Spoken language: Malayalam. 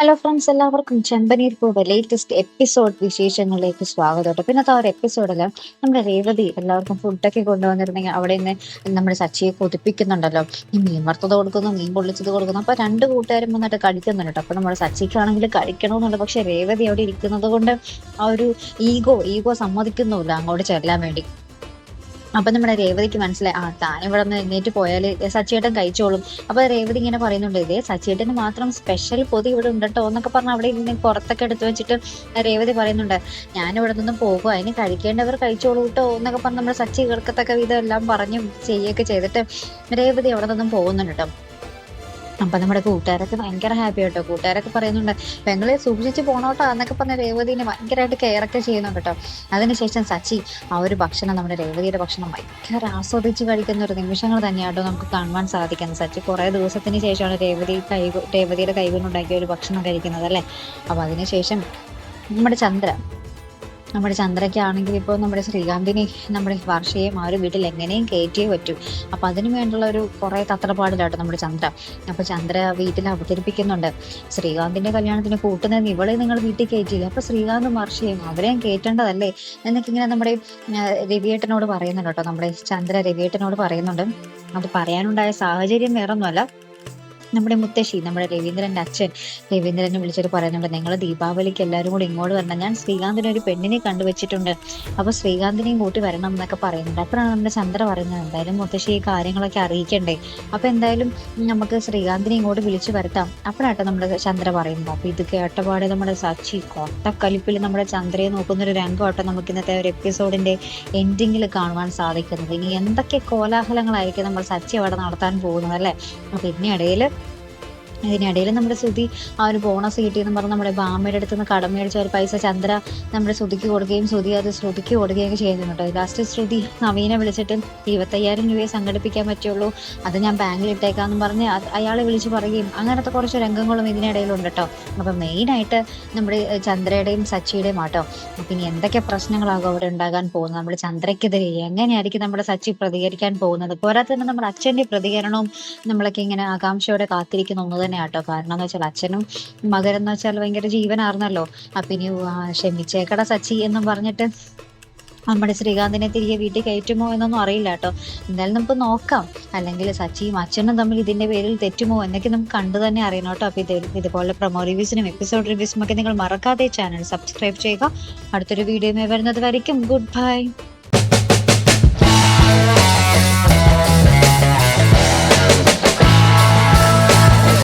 ഹലോ ഫ്രണ്ട്സ് എല്ലാവർക്കും ചെമ്പനീർ പൂവ് ലേറ്റസ്റ്റ് എപ്പിസോഡ് വിശേഷങ്ങളിലേക്ക് സ്വാഗതം. കേട്ടോ. പിന്നത്തെ ആ ഒരു എപ്പിസോഡിൽ നമ്മുടെ രേവതി എല്ലാവർക്കും ഫുഡൊക്കെ കൊണ്ടുവന്നിരുന്നെങ്കിൽ അവിടെ നിന്ന് നമ്മുടെ സച്ചിയെ കൊതിപ്പിക്കുന്നുണ്ടല്ലോ. ഈ മീൻ വറുത്തത് കൊടുക്കുന്നു മീൻ പൊള്ളിച്ചത് കൊടുക്കുന്നു. അപ്പൊ രണ്ട് കൂട്ടുകാരും വന്നിട്ട് കഴിക്കുന്നുണ്ട് കേട്ടോ. അപ്പൊ നമ്മുടെ സച്ചിക്കാണെങ്കിൽ കഴിക്കണമെന്നുണ്ട് പക്ഷെ രേവതി അവിടെ ഇരിക്കുന്നത് കൊണ്ട് ആ ഒരു ഈഗോ ഈഗോ സമ്മതിക്കുന്നുമില്ല അങ്ങോട്ട് ചെല്ലാൻ വേണ്ടി. അപ്പൊ നമ്മുടെ രേവതിക്ക് മനസ്സിലായി ആ താൻ ഇവിടെ നിന്ന് എഴുന്നേറ്റ് പോയാൽ സച്ചിയേട്ടൻ കഴിച്ചോളും. അപ്പൊ രേവതി ഇങ്ങനെ പറയുന്നുണ്ട് ഇതേ സച്ചിയേട്ടന് മാത്രം സ്പെഷ്യൽ പൊതി ഇവിടെ ഉണ്ടട്ടോ എന്നൊക്കെ പറഞ്ഞ് അവിടെ ഇരുന്ന് പുറത്തൊക്കെ എടുത്തു വെച്ചിട്ട് രേവതി പറയുന്നുണ്ട് ഞാൻ ഇവിടെ നിന്നും പോകും അതിന് കഴിക്കേണ്ടവർ കഴിച്ചോളൂ കേട്ടോ എന്നൊക്കെ പറഞ്ഞ് നമ്മുടെ സച്ചി കേൾക്കത്തക്ക വിധം എല്ലാം പറഞ്ഞും ചെയ്യുകയൊക്കെ ചെയ്തിട്ട് രേവതി അവിടെ നിന്നും പോകുന്നുണ്ട് കേട്ടോ അപ്പൊ നമ്മുടെ കൂട്ടുകാരൊക്കെ ഭയങ്കര ഹാപ്പി ആട്ടോ. കൂട്ടുകാരൊക്കെ പറയുന്നുണ്ട് പെങ്ങളെ സൂക്ഷിച്ച് പോണോട്ടോ എന്നൊക്കെ പറഞ്ഞ രേവതിനെ ഭയങ്കരമായിട്ട് കെയർ ഒക്കെ ചെയ്യുന്നുണ്ട് കേട്ടോ അതിനുശേഷം സച്ചി ആ ഒരു ഭക്ഷണം നമ്മുടെ രേവതിയുടെ ഭക്ഷണം ഭയങ്കര ആസ്വദിച്ച് കഴിക്കുന്ന ഒരു നിമിഷങ്ങൾ തന്നെയാട്ടോ നമുക്ക് കാണുവാൻ സാധിക്കുന്നത്. സച്ചി കുറെ ദിവസത്തിന് ശേഷമാണ് രേവതി കൈ രേവതിയുടെ കൈകൊണ്ടുണ്ടാക്കിയ ഒരു ഭക്ഷണം കഴിക്കുന്നത് അല്ലേ? അപ്പൊ അതിനുശേഷം നമ്മുടെ ചന്ദ്ര നമ്മുടെ ചന്ദ്രയ്ക്കാണെങ്കിൽ ഇപ്പോൾ നമ്മുടെ ശ്രീകാന്തിനെ നമ്മുടെ വർഷയും ആ ഒരു വീട്ടിൽ എങ്ങനെയും കയറ്റിയേ പറ്റൂ. അപ്പൊ അതിന് വേണ്ടുള്ള ഒരു കുറേ തത്രപ്പാടിലാട്ടോ നമ്മുടെ ചന്ദ്ര. അപ്പൊ ചന്ദ്ര വീട്ടിൽ അവതരിപ്പിക്കുന്നുണ്ട്. ശ്രീകാന്തിന്റെ കല്യാണത്തിന് കൂട്ടുന്നതിന് ഇവളെ നിങ്ങൾ വീട്ടിൽ കയറ്റിയില്ല? അപ്പോൾ ശ്രീകാന്തും വർഷയും അവരെയും കയറ്റേണ്ടതല്ലേ? എന്നൊക്കെ ഇങ്ങനെ നമ്മുടെ രവിയേട്ടനോട് പറയുന്നുണ്ട് കേട്ടോ. നമ്മുടെ ചന്ദ്ര രവിയേട്ടനോട് പറയുന്നുണ്ട്. അത് പറയാനുണ്ടായ സാഹചര്യം വേറൊന്നുമല്ല. നമ്മുടെ മുത്തശ്ശി നമ്മുടെ രവീന്ദ്രന്റെ അച്ഛൻ രവീന്ദ്രനെ വിളിച്ചിട്ട് പറയുന്നുണ്ട് നിങ്ങൾ ദീപാവലിക്ക് എല്ലാവരും കൂടി ഇങ്ങോട്ട് വരണം. ഞാൻ ശ്രീകാന്തിനെ ഒരു പെണ്ണിനെ കണ്ടുവച്ചിട്ടുണ്ട്. അപ്പോൾ ശ്രീകാന്തിനെയും കൂട്ടി വരണം എന്നൊക്കെ പറയുന്നുണ്ട്. അപ്പോഴാണ് നമ്മുടെ ചന്ദ്ര പറയുന്നത് എന്തായാലും മുത്തശ്ശി ഈ കാര്യങ്ങളൊക്കെ അറിയിക്കണ്ടേ. അപ്പോൾ എന്തായാലും നമുക്ക് ശ്രീകാന്തിനെ ഇങ്ങോട്ട് വിളിച്ചു വരുത്താം. അപ്പോഴാട്ടോ നമ്മുടെ ചന്ദ്ര പറയുന്നത്. അപ്പോൾ ഇത് കേട്ടപാടെ നമ്മുടെ സച്ചി കൊട്ടക്കലിപ്പിൽ നമ്മുടെ ചന്ദ്രയെ നോക്കുന്ന ഒരു രംഗമാട്ടോ നമുക്ക് ഇന്നത്തെ ഒരു എപ്പിസോഡിന്റെ എൻഡിങ്ങിൽ കാണുവാൻ സാധിക്കുന്നത്. ഇനി എന്തൊക്കെ കോലാഹലങ്ങളായിരിക്കും നമ്മൾ സച്ചി അവിടെ നടത്താൻ പോകുന്നത് അല്ലേ? പിന്നെ ഇതിനിടയിൽ ഇതിനിടയിൽ നമ്മുടെ ശ്രുതി ആ ഒരു ബോണസ് കിട്ടിയെന്ന് പറഞ്ഞ് നമ്മുടെ ബാമയുടെ അടുത്ത് നിന്ന് കടം മേടിച്ച ഒരു പൈസ ചന്ദ്ര നമ്മുടെ ശ്രുതിക്ക് കൊടുക്കുകയും ശ്രുതി അത് ശ്രുതിക്ക് കൊടുക്കുകയും ചെയ്യുന്നുണ്ട് ലാസ്റ്റ് ശ്രുതി നവീനെ വിളിച്ചിട്ട് ഇരുപത്തയ്യായിരം രൂപയെ സംഘടിപ്പിക്കാൻ പറ്റുള്ളൂ. അത് ഞാൻ ബാങ്കിൽ ഇട്ടേക്കാന്ന് പറഞ്ഞ് അയാളെ വിളിച്ച് പറയുകയും അങ്ങനത്തെ കുറച്ച് രംഗങ്ങളും ഇതിനിടയിലുണ്ട് കേട്ടോ അപ്പം മെയിനായിട്ട് നമ്മുടെ ചന്ദ്രയുടെയും സച്ചിയുടെയും ആട്ടോ. ഇനി എന്തൊക്കെ പ്രശ്നങ്ങളാകും അവിടെ ഉണ്ടാകാൻ പോകുന്നത്? നമ്മുടെ ചന്ദ്രയ്ക്കെതിരെ എങ്ങനെയായിരിക്കും നമ്മുടെ സച്ചി പ്രതികരിക്കാൻ പോകുന്നത്? പോരാതെ തന്നെ നമ്മുടെ അച്ഛന്റെ പ്രതികരണവും നമ്മളൊക്കെ ഇങ്ങനെ ആകാംക്ഷയോടെ കാത്തിരിക്കുന്ന തന്നെ കേട്ടോ കാരണം എന്ന് വെച്ചാൽ അച്ഛനും എന്ന് വെച്ചാൽ ഭയങ്കര ജീവനാർന്നല്ലോ. അപ്പൊ ഇനി ക്ഷമിച്ചേക്കട സച്ചി എന്നും പറഞ്ഞിട്ട് നമ്മുടെ ശ്രീകാന്തിനെ തിരികെ വീട്ടിൽ കയറ്റുമോ എന്നൊന്നും അറിയില്ല കേട്ടോ എന്തായാലും നമുക്ക് നോക്കാം. അല്ലെങ്കിൽ സച്ചിയും അച്ഛനും തമ്മിൽ ഇതിന്റെ പേരിൽ തെറ്റുമോ എന്നൊക്കെ നമുക്ക് കണ്ടു തന്നെ അറിയണം കേട്ടോ. അപ്പൊ ഇത് ഇതുപോലെ പ്രൊമോ റിവ്യൂസിനും എപ്പിസോഡ് റിവ്യൂസിനും ഒക്കെ നിങ്ങൾ മറക്കാതെ ചാനൽ സബ്സ്ക്രൈബ് ചെയ്യുക. അടുത്തൊരു വീഡിയോ വരുന്നത് വരയ്ക്കും. Good bye.